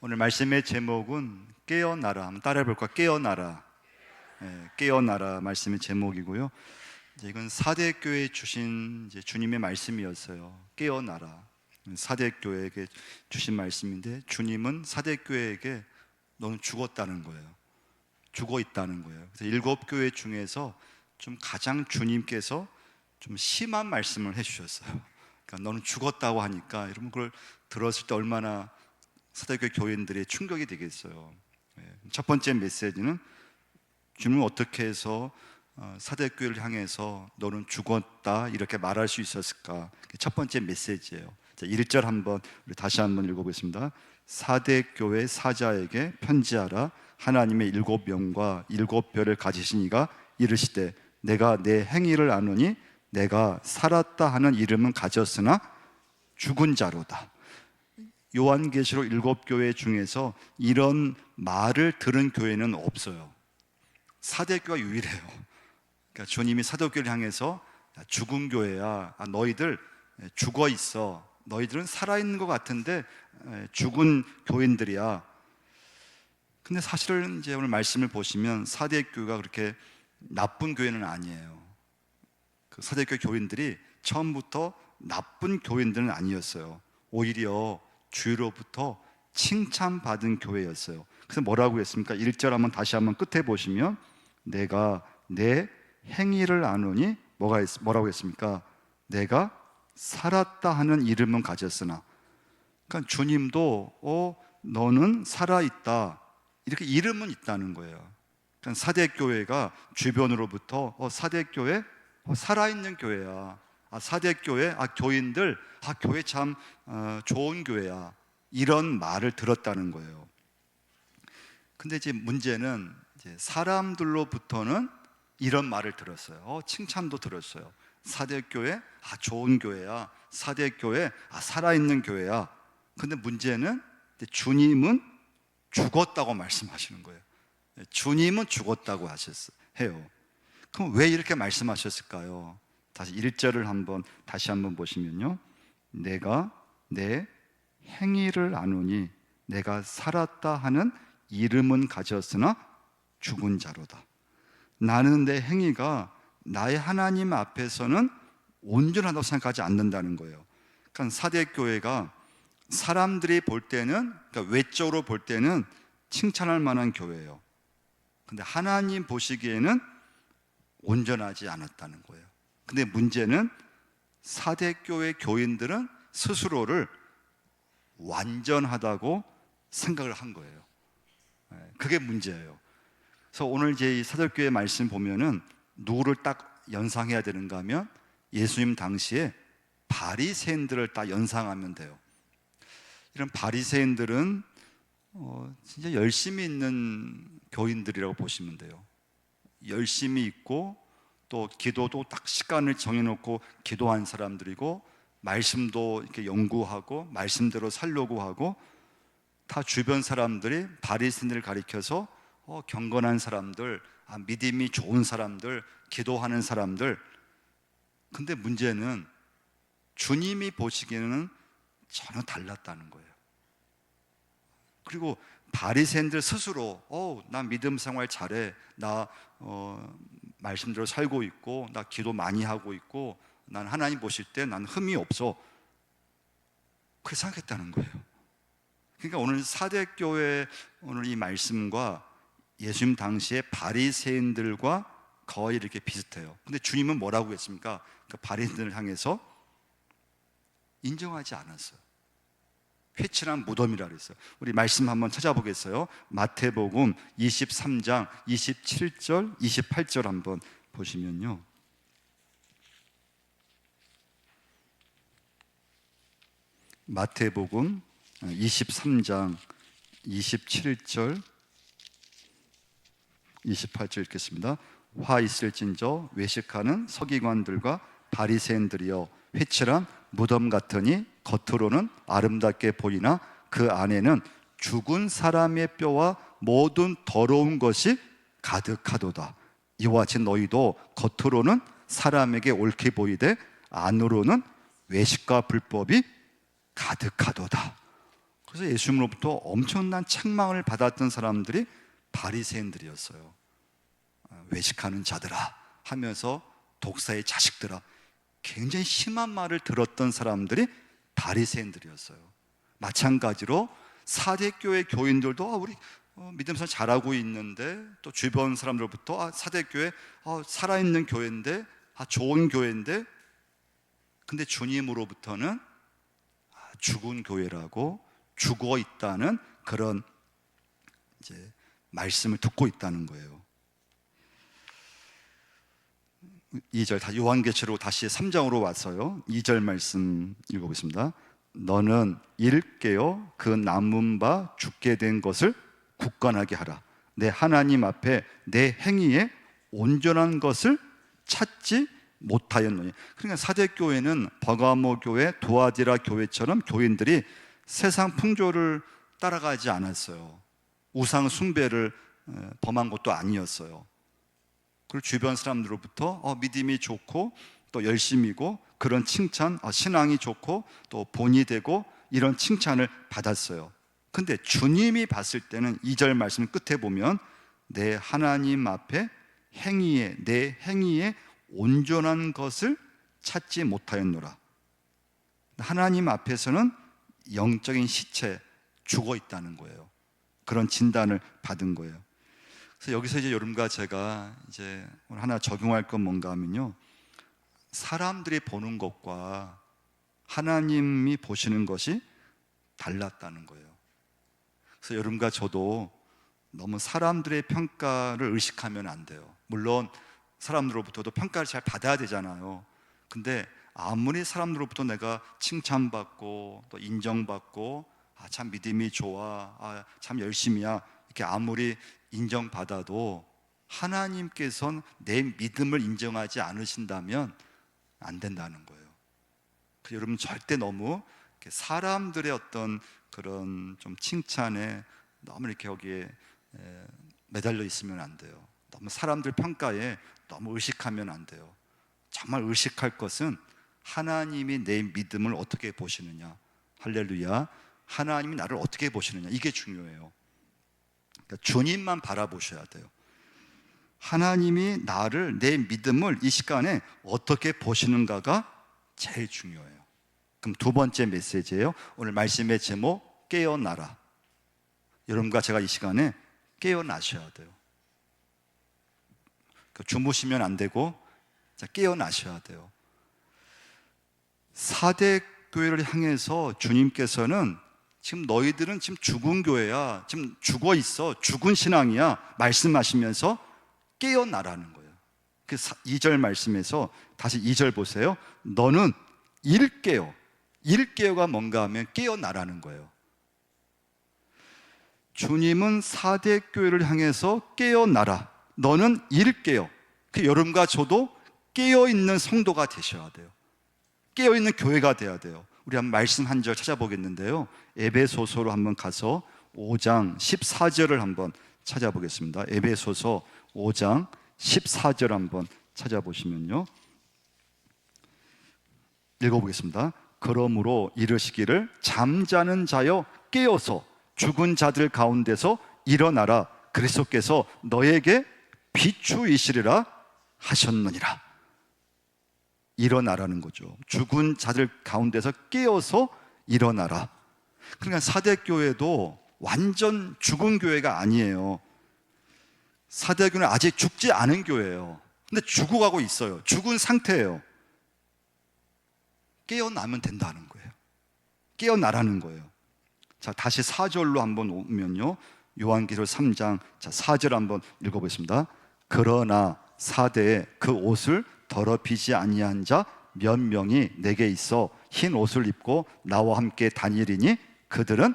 오늘 말씀의 제목은 깨어나라. 한번 따라해 볼까? 깨어나라. 예, 깨어나라 말씀의 제목이고요. 이건 사대 교회 주신 주님의 말씀이었어요. 깨어나라. 사대 교회에게 주신 말씀인데 주님은 사대 교회에게 너는 죽었다는 거예요. 죽어 있다는 거예요. 그래서 일곱 교회 중에서 좀 가장 주님께서 좀 심한 말씀을 해주셨어요. 그러니까 너는 죽었다고 하니까 여러분 그걸 들었을 때 얼마나 사대교회 교인들의 충격이 되겠어요. 예, 첫 번째 메시지는 주님은 어떻게 해서 어, 사대교회를 향해서 너는 죽었다 이렇게 말할 수 있었을까? 첫 번째 메시지예요. 자, 1절 한번 우리 다시 한번 읽어보겠습니다. 사대교회 사자에게 편지하라. 하나님의 일곱 명과 일곱 별을 가지신 이가 이르시되 내가 내 행위를 아노니 내가 살았다 하는 이름은 가졌으나 죽은 자로다. 요한계시록 일곱 교회 중에서 이런 말을 들은 교회는 없어요. 사대교가 유일해요. 그러니까 주님이 사도교를 향해서 야, 죽은 교회야. 아, 너희들 죽어 있어. 너희들은 살아 있는 것 같은데 에, 죽은 교인들이야. 근데 사실은 이제 오늘 말씀을 보시면 사대교가 그렇게 나쁜 교회는 아니에요. 그 사대교 교인들이 처음부터 나쁜 교인들은 아니었어요. 오히려 주로부터 칭찬받은 교회였어요. 그래서 뭐라고 했습니까? 1절 한번 다시 한번 끝에 보시면 내가 내 행위를 아노니 뭐가 했, 뭐라고 했습니까? 내가 살았다 하는 이름은 가졌으나 그러니까 주님도 어 너는 살아 있다. 이렇게 이름은 있다는 거예요. 그러니까 사대 교회가 주변으로부터 어 사대 교회 어, 살아 있는 교회야. 아 사대 교회 아 교인들 아 교회 참 어, 좋은 교회야. 이런 말을 들었다는 거예요. 근데 이제 문제는 이제 사람들로부터는 이런 말을 들었어요. 어, 칭찬도 들었어요. 사대 교회 아 좋은 교회야. 사대 교회 아 살아있는 교회야. 근데 문제는 주님은 죽었다고 말씀하시는 거예요. 예, 주님은 죽었다고 하셨어요. 해요. 그럼 왜 이렇게 말씀하셨을까요? 다시 1절을 한번 다시 한번 보시면요. 내가 내 행위를 아노니 내가 살았다 하는 이름은 가졌으나 죽은 자로다. 나는 내 행위가 나의 하나님 앞에서는 온전하다고 생각하지 않는다는 거예요. 그러니까 사대 교회가 사람들이 볼 때는 그러니까 외적으로 볼 때는 칭찬할 만한 교회예요. 근데 하나님 보시기에는 온전하지 않았다는 거예요. 근데 문제는 사대 교회 교인들은 스스로를 완전하다고 생각을 한 거예요. 예, 그게 문제예요. 그래서 오늘 이제 이 사도교회 말씀 보면은 누구를 딱 연상해야 되는가 하면 예수님 당시에 바리새인들을 딱 연상하면 돼요. 이런 바리새인들은 어, 진짜 열심히 있는 교인들이라고 보시면 돼요. 열심히 있고 또 기도도 딱 시간을 정해놓고 기도한 사람들이고 말씀도 이렇게 연구하고 말씀대로 살려고 하고 다 주변 사람들이 바리새인들을 가리켜서 어, 경건한 사람들, 아, 믿음이 좋은 사람들, 기도하는 사람들. 근데 문제는 주님이 보시기에는 전혀 달랐다는 거예요. 그리고 바리새인들 스스로 어, 나 믿음 생활 잘해. 나 어, 말씀대로 살고 있고 나 기도 많이 하고 있고 난 하나님 보실 때 난 흠이 없어. 그렇게 생각했다는 거예요. 그러니까 오늘 사대 교회 오늘 이 말씀과 예수님 당시에 바리새인들과 거의 이렇게 비슷해요. 근데 주님은 뭐라고 했습니까? 그 바리새인들을 향해서 인정하지 않았어요. 회칠한 무덤이라 그랬어요. 우리 말씀 한번 찾아보겠어요. 마태복음 23장 27절, 28절 한번 보시면요. 마태복음 23장 27절 28절 읽겠습니다. 화 있을진저 외식하는 서기관들과 바리새인들이여 회칠한 무덤 같으니 겉으로는 아름답게 보이나 그 안에는 죽은 사람의 뼈와 모든 더러운 것이 가득하도다. 이와 같이 너희도 겉으로는 사람에게 옳게 보이되 안으로는 외식과 불법이 가득하도다. 그래서 예수님으로부터 엄청난 책망을 받았던 사람들이 바리새인들이었어요. 아, 외식하는 자들아 하면서 독사의 자식들아 굉장히 심한 말을 들었던 사람들이 바리새인들이었어요. 마찬가지로 사대 교회 교인들도 아, 우리 어, 믿음서 잘하고 있는데 또 주변 사람들부터 아, 사대 교회 어, 살아있는 교회인데 아, 좋은 교회인데 근데 주님으로부터는 아, 죽은 교회라고 죽어 있다는 그런 이제 말씀을 듣고 있다는 거예요. 2절 다 요한계시록 다시 3장으로 왔어요. 2절 말씀 읽어보겠습니다. 너는 일깨어 그 남은 바 죽게 된 것을 굳건하게 하라. 내 하나님 앞에 내 행위에 온전한 것을 찾지 못하였노니. 그러니까 사대 교회는 버가모 교회, 도아디라 교회처럼 교인들이 세상 풍조를 따라가지 않았어요. 우상 숭배를 에, 범한 것도 아니었어요. 그리고 주변 사람들로부터 어, 믿음이 좋고 또 열심이고 그런 칭찬, 어, 신앙이 좋고 또 본이 되고 이런 칭찬을 받았어요. 근데 주님이 봤을 때는 2절 말씀 끝에 보면 내 하나님 앞에 행위에 내 행위에 온전한 것을 찾지 못하였노라. 하나님 앞에서는 영적인 시체 죽어 있다는 거예요. 그런 진단을 받은 거예요. 그래서 여기서 이제 여러분과 제가 이제 오늘 하나 적용할 건 뭔가 하면요. 사람들이 보는 것과 하나님이 보시는 것이 달랐다는 거예요. 그래서 여러분과 저도 너무 사람들의 평가를 의식하면 안 돼요. 물론 사람들로부터도 평가를 잘 받아야 되잖아요. 근데 아무리 사람들로부터 내가 칭찬받고 또 인정받고 아, 참 믿음이 좋아, 아, 참 열심이야 이렇게 아무리 인정받아도 하나님께서는 내 믿음을 인정하지 않으신다면 안 된다는 거예요. 여러분 절대 너무 사람들의 어떤 그런 좀 칭찬에 너무 이렇게 여기에 에, 매달려 있으면 안 돼요. 너무 사람들 평가에 너무 의식하면 안 돼요. 정말 의식할 것은 하나님이 내 믿음을 어떻게 보시느냐. 할렐루야. 하나님이 나를 어떻게 보시느냐. 이게 중요해요. 그러니까 주님만 바라보셔야 돼요. 하나님이 나를 내 믿음을 이 시간에 어떻게 보시는가가 제일 중요해요. 그럼 두 번째 메시지예요. 오늘 말씀의 제목 깨어나라. 여러분과 제가 이 시간에 깨어나셔야 돼요. 그러니까 주무시면 안 되고 자, 깨어나셔야 돼요. 사대 교회를 향해서 주님께서는 지금 너희들은 지금 죽은 교회야. 지금 죽어 있어. 죽은 신앙이야. 말씀하시면서 깨어나라는 거예요. 그 2절 말씀에서 다시 2절 보세요. 너는 일깨어. 일깨어가 뭔가 하면 깨어나라는 거예요. 주님은 사대 교회를 향해서 깨어나라. 너는 일깨어. 그 여러분과 저도 깨어 있는 성도가 되셔야 돼요. 깨어 있는 교회가 돼야 돼요. 우리 한 말씀 한 절 찾아보겠는데요. 에베소서로 한번 가서 5장 14절을 한번 찾아보겠습니다. 에베소서 5장 14절 한번 찾아보시면요. 읽어보겠습니다. 그러므로 이르시기를 잠자는 자여 깨어서 죽은 자들 가운데서 일어나라. 그리스도께서 너에게 비추이시리라 하셨느니라. 일어나라는 거죠. 죽은 자들 가운데서 깨어서 일어나라. 그러니까 사대 교회도 완전 죽은 교회가 아니에요. 사대 교회는 아직 죽지 않은 교회예요. 근데 죽어가고 있어요. 죽은 상태예요. 깨어나면 된다는 거예요. 깨어나라는 거예요. 자, 다시 4절로 한번 오면요. 요한기록 3장 자, 4절 한번 읽어 보겠습니다. 그러나 사대에 그 옷을 더럽히지 아니한 자 몇 명이 내게 있어 흰 옷을 입고 나와 함께 다니리니 그들은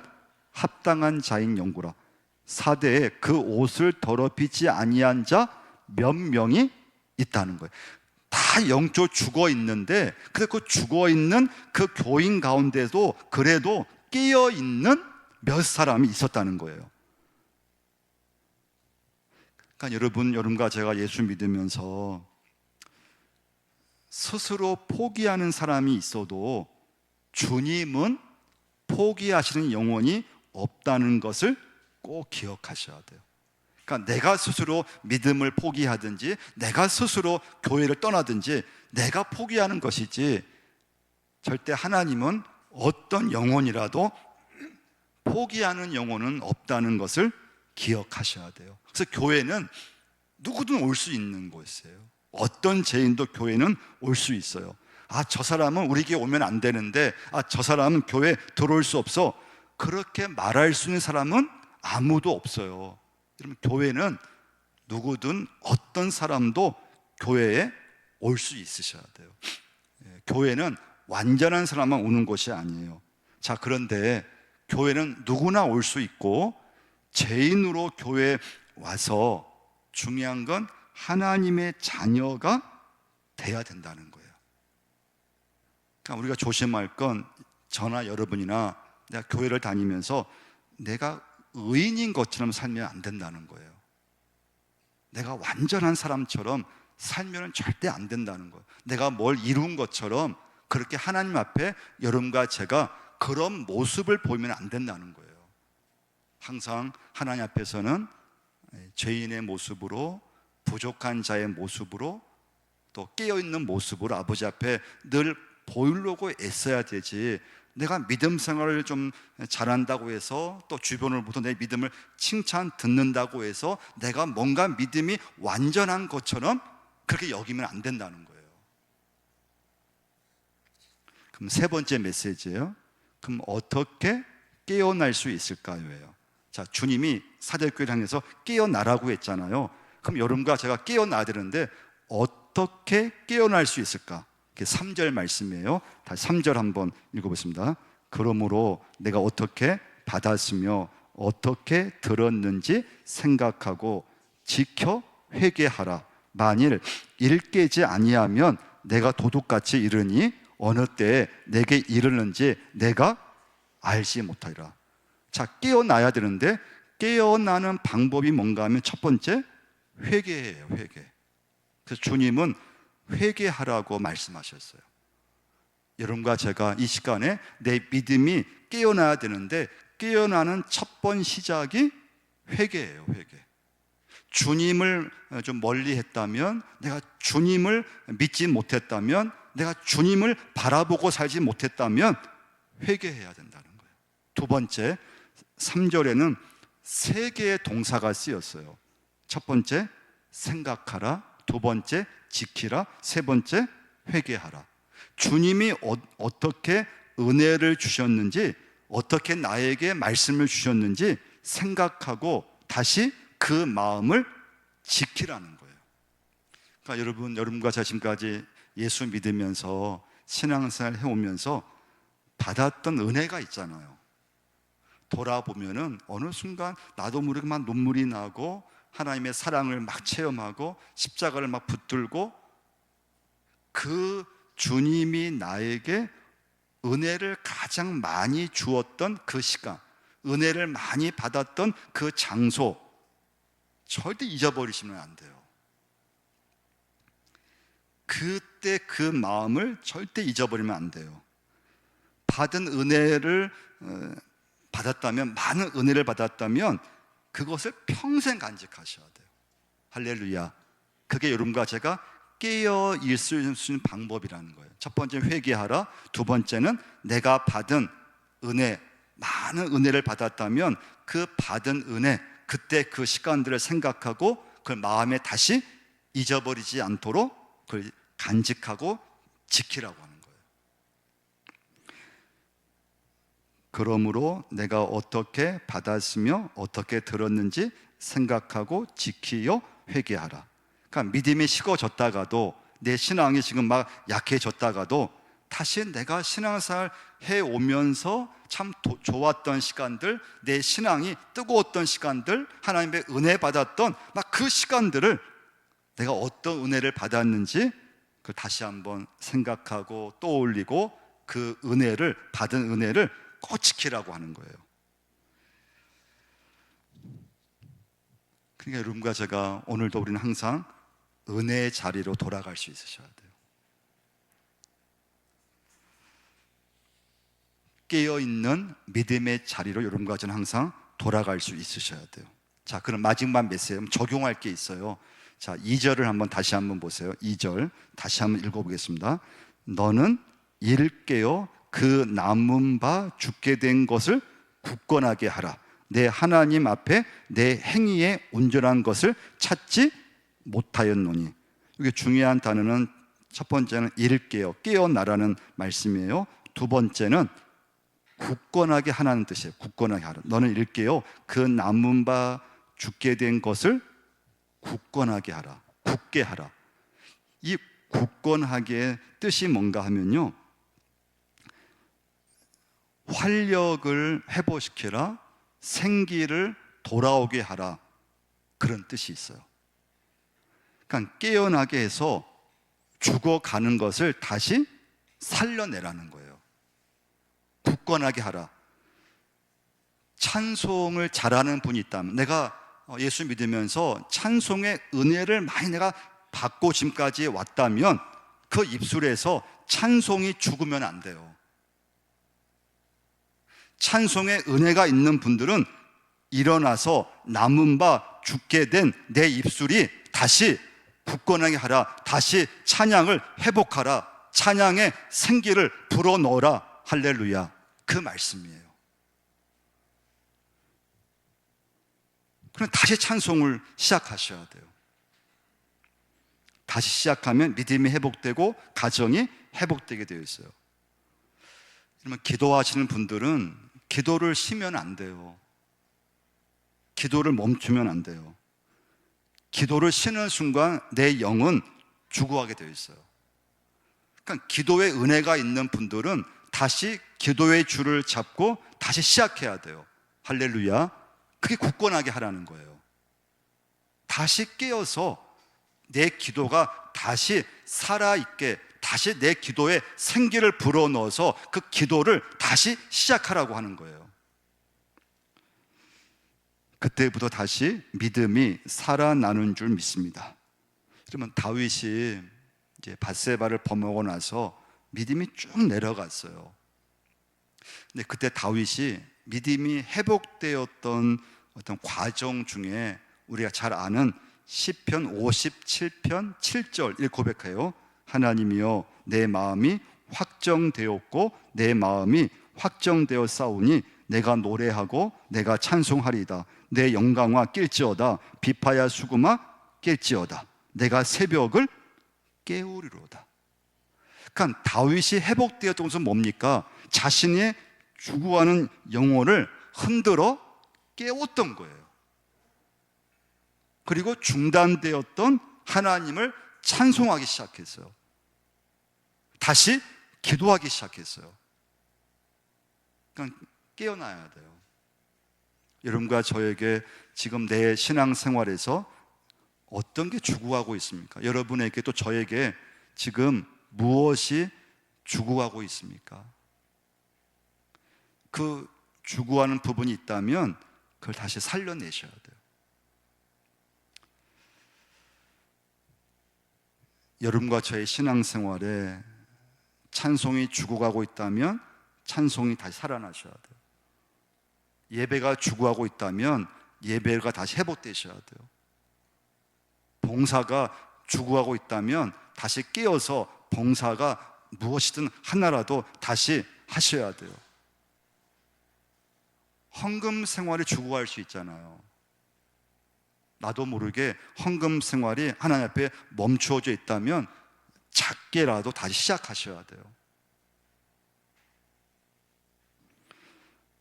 합당한 자인 영구라. 사대에 그 옷을 더럽히지 아니한 자 몇 명이 있다는 거예요. 다 영조 죽어 있는데 근데 그 죽어 있는 그 교인 가운데도 그래도 깨어 있는 몇 사람이 있었다는 거예요. 그러니까 여러분, 여러분과 제가 예수 믿으면서 스스로 포기하는 사람이 있어도 주님은 포기하시는 영혼이 없다는 것을 꼭 기억하셔야 돼요. 그러니까 내가 스스로 믿음을 포기하든지 내가 스스로 교회를 떠나든지 내가 포기하는 것이지 절대 하나님은 어떤 영혼이라도 포기하는 영혼은 없다는 것을 기억하셔야 돼요. 그래서 교회는 누구든 올 수 있는 곳이에요. 어떤 죄인도 교회는 올 수 있어요. 아, 저 사람은 우리에게 오면 안 되는데, 아, 저 사람은 교회 들어올 수 없어. 그렇게 말할 수 있는 사람은 아무도 없어요. 여러분, 교회는 누구든 어떤 사람도 교회에 올 수 있으셔야 돼요. 예, 교회는 완전한 사람만 오는 곳이 아니에요. 자, 그런데 교회는 누구나 올 수 있고 죄인으로 교회에 와서 중요한 건 하나님의 자녀가 돼야 된다는 거예요. 그러니까 우리가 조심할 건 저나 여러분이나 내가 교회를 다니면서 내가 의인인 것처럼 살면 안 된다는 거예요. 내가 완전한 사람처럼 살면 절대 안 된다는 거예요. 내가 뭘 이룬 것처럼 그렇게 하나님 앞에 여러분과 제가 그런 모습을 보이면 안 된다는 거예요. 항상 하나님 앞에서는 죄인의 모습으로 부족한 자의 모습으로 또 깨어 있는 모습으로 아버지 앞에 늘 보이려고 애써야 되지. 내가 믿음 생활을 좀 잘한다고 해서 또 주변으로부터 내 믿음을 칭찬 듣는다고 해서 내가 뭔가 믿음이 완전한 것처럼 그렇게 여기면 안 된다는 거예요. 그럼 세 번째 메시지예요. 그럼 어떻게 깨어날 수 있을까요? 자, 주님이 사대교회를 향해서 깨어나라고 했잖아요. 그럼 여러분과 제가 깨어나야 되는데 어떻게 깨어날 수 있을까? 그게 3절 말씀이에요. 다시 3절 한번 읽어보겠습니다. 그러므로 내가 어떻게 받았으며 어떻게 들었는지 생각하고 지켜 회개하라. 만일 일 깨지 아니하면 내가 도둑같이 이르니 어느 때에 내게 이르는지 내가 알지 못하리라. 자, 깨어나야 되는데 깨어나는 방법이 뭔가 하면 첫 번째 회개예요, 회개. 그래서 주님은 회개하라고 말씀하셨어요. 여러분과 제가 이 시간에 내 믿음이 깨어나야 되는데 깨어나는 첫 번 시작이 회개예요, 회개. 주님을 좀 멀리 했다면 내가 주님을 믿지 못했다면 내가 주님을 바라보고 살지 못했다면 회개해야 된다는 거예요. 두 번째, 3절에는 세 개의 동사가 쓰였어요. 첫 번째, 생각하라. 두 번째, 지키라. 세 번째, 회개하라. 주님이 어, 떻게 은혜를 주셨는지, 어떻게 나에게 말씀을 주셨는지 생각하고 다시 그 마음을 지키라는 거예요. 그러니까 여러분, 여러분과 저 지금까지 예수 믿으면서 신앙생활 해오면서 받았던 은혜가 있잖아요. 돌아보면은 어느 순간 나도 모르게 막 눈물이 나고 하나님의 사랑을 막 체험하고 십자가를 막 붙들고 그 주님이 나에게 은혜를 가장 많이 주었던 그 시간, 은혜를 많이 받았던 그 장소, 절대 잊어버리시면 안 돼요. 그때 그 마음을 절대 잊어버리면 안 돼요. 받은 은혜를 어, 받았다면, 많은 은혜를 받았다면 그것을 평생 간직하셔야 돼요. 할렐루야. 그게 여러분과 제가 깨어 있을 수 있는 방법이라는 거예요. 첫 번째 회개하라. 두 번째는 내가 받은 은혜, 많은 은혜를 받았다면 그 받은 은혜, 그때 그 시간들을 생각하고 그걸 마음에 다시 잊어버리지 않도록 그걸 간직하고 지키라고 하는 거예요. 그러므로 내가 어떻게 받았으며 어떻게 들었는지 생각하고 지키여 회개하라. 그러니까 믿음이 식어졌다가도 내 신앙이 지금 막 약해졌다가도 다시 내가 신앙생활 해 오면서 참 도, 좋았던 시간들, 내 신앙이 뜨거웠던 시간들, 하나님의 은혜 받았던 막 그 시간들을 내가 어떤 은혜를 받았는지 그 다시 한번 생각하고 떠올리고 그 은혜를 받은 은혜를 꼭 지키라고 하는 거예요. 그러니까 여러분과 제가 오늘도 우리는 항상 은혜의 자리로 돌아갈 수 있으셔야 돼요. 깨어 있는 믿음의 자리로 여러분과 저는 항상 돌아갈 수 있으셔야 돼요. 자, 그럼 마지막 메시지 적용할 게 있어요. 자, 2절을 한번 다시 한번 보세요. 2절 다시 한번 읽어 보겠습니다. 너는 이를 깨어 그 남은 바 죽게 된 것을 굳건하게 하라. 내 하나님 앞에 내 행위에 온전한 것을 찾지 못하였노니. 이게 중요한 단어는 첫 번째는 깨어 깨어나라는 말씀이에요. 두 번째는 굳건하게 하라는 뜻이에요. 굳건하게 하라. 너는 깨어 그 남은 바 죽게 된 것을 굳건하게 하라. 굳게 하라. 이 굳건하게 뜻이 뭔가 하면요. 활력을 회복시키라. 생기를 돌아오게 하라. 그런 뜻이 있어요. 그러니까 깨어나게 해서 죽어가는 것을 다시 살려내라는 거예요. 굳건하게 하라. 찬송을 잘하는 분이 있다면 내가 어, 예수 믿으면서 찬송의 은혜를 많이 내가 받고 지금까지 왔다면 그 입술에서 찬송이 죽으면 안 돼요. 찬송의 은혜가 있는 분들은 일어나서 남은 바 죽게 된 내 입술이 다시 굳건하게 하라. 다시 찬양을 회복하라. 찬양의 생기를 불어넣어라. 할렐루야. 그 말씀이에요. 그럼 다시 찬송을 시작하셔야 돼요. 다시 시작하면 믿음이 회복되고 가정이 회복되게 되어 있어요. 그러면 기도하시는 분들은 기도를 쉬면 안 돼요. 기도를 멈추면 안 돼요. 기도를 쉬는 순간 내 영은 죽어가게 되어 있어요. 그러니까 기도의 은혜가 있는 분들은 다시 기도의 줄을 잡고 다시 시작해야 돼요. 할렐루야. 그게 굳건하게 하라는 거예요. 다시 깨어서 내 기도가 다시 살아있게 다시 내 기도에 생기를 불어넣어서 그 기도를 다시 시작하라고 하는 거예요. 그때부터 다시 믿음이 살아나는 줄 믿습니다. 그러면 다윗이 이제 바세바를 범하고 나서 믿음이 쭉 내려갔어요. 근데 그때 다윗이 믿음이 회복되었던 어떤 과정 중에 우리가 잘 아는 시편 57편 7절 을 고백해요. 하나님이여 내 마음이 확정되었고 내 마음이 확정되어 싸우니 내가 노래하고 내가 찬송하리다. 내 영광과 낄지어다. 비파야 수구마 낄지어다. 내가 새벽을 깨우리로다. 그러니까 다윗이 회복되었던 것은 뭡니까? 자신의 주구하는 영혼을 흔들어 깨웠던 거예요. 그리고 중단되었던 하나님을 찬송하기 시작했어요. 다시 기도하기 시작했어요. 그러니까 깨어나야 돼요. 여러분과 저에게 지금 내 신앙생활에서 어떤 게 주구하고 있습니까? 여러분에게 또 저에게 지금 무엇이 주구하고 있습니까? 그 주구하는 부분이 있다면 그걸 다시 살려내셔야 돼요. 여러분과 저의 신앙생활에 찬송이 죽어가고 있다면 찬송이 다시 살아나셔야 돼요. 예배가 죽어가고 있다면 예배가 다시 회복되셔야 돼요. 봉사가 죽어가고 있다면 다시 깨어서 봉사가 무엇이든 하나라도 다시 하셔야 돼요. 헌금 생활이 죽어갈 수 있잖아요. 나도 모르게 헌금 생활이 하나님 앞에 멈추어져 있다면 작게라도 다시 시작하셔야 돼요.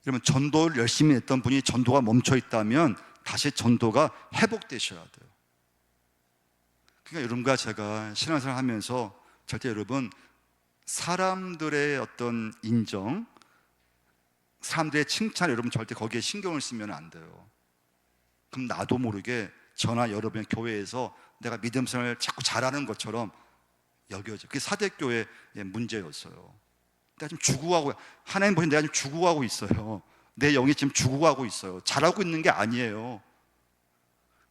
그러면 전도를 열심히 했던 분이 전도가 멈춰 있다면 다시 전도가 회복되셔야 돼요. 그러니까 여러분과 제가 신앙생활 하면서 절대 여러분 사람들의 어떤 인정, 사람들의 칭찬 여러분 절대 거기에 신경을 쓰면 안 돼요. 그럼 나도 모르게 저나 여러분의 교회에서 내가 믿음 생활을 자꾸 잘하는 것처럼 여겨져. 그게 사대교회의 문제였어요. 내가 지금 죽어가고 하나님 보시 내가 지금 죽어가고 있어요. 내 영이 지금 죽어가고 있어요. 잘하고 있는 게 아니에요.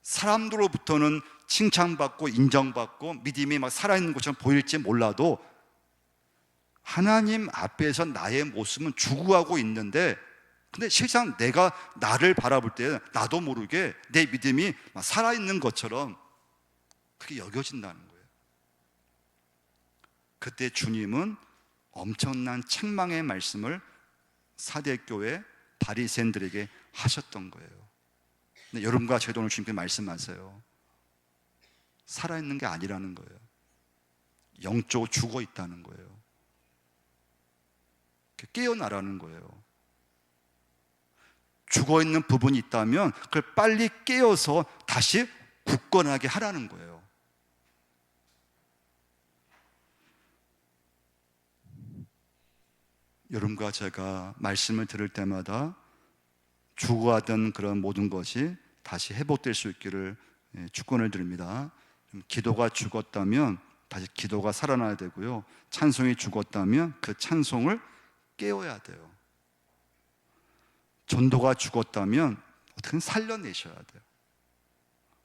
사람들로부터는 칭찬받고 인정받고 믿음이 막 살아있는 것처럼 보일지 몰라도 하나님 앞에서 나의 모습은 죽어가고 있는데 근데 실상 내가 나를 바라볼 때 나도 모르게 내 믿음이 막 살아있는 것처럼 그게 여겨진다는 거예요. 그때 주님은 엄청난 책망의 말씀을 사대교회 바리새인들에게 하셨던 거예요. 근데 여러분과 오늘 주님께 말씀하세요. 살아있는 게 아니라는 거예요. 영적으로 죽어 있다는 거예요. 깨어나라는 거예요. 죽어 있는 부분이 있다면 그걸 빨리 깨어서 다시 굳건하게 하라는 거예요. 여러분과 제가 말씀을 들을 때마다 죽어가던 그런 모든 것이 다시 회복될 수 있기를 예, 축원을 드립니다. 기도가 죽었다면 다시 기도가 살아나야 되고요. 찬송이 죽었다면 그 찬송을 깨워야 돼요. 전도가 죽었다면 어떻게 살려내셔야 돼요.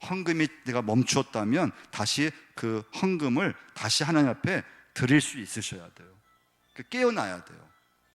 헌금이 내가 멈추었다면 다시 그 헌금을 다시 하나님 앞에 드릴 수 있으셔야 돼요. 그 깨어나야 돼요.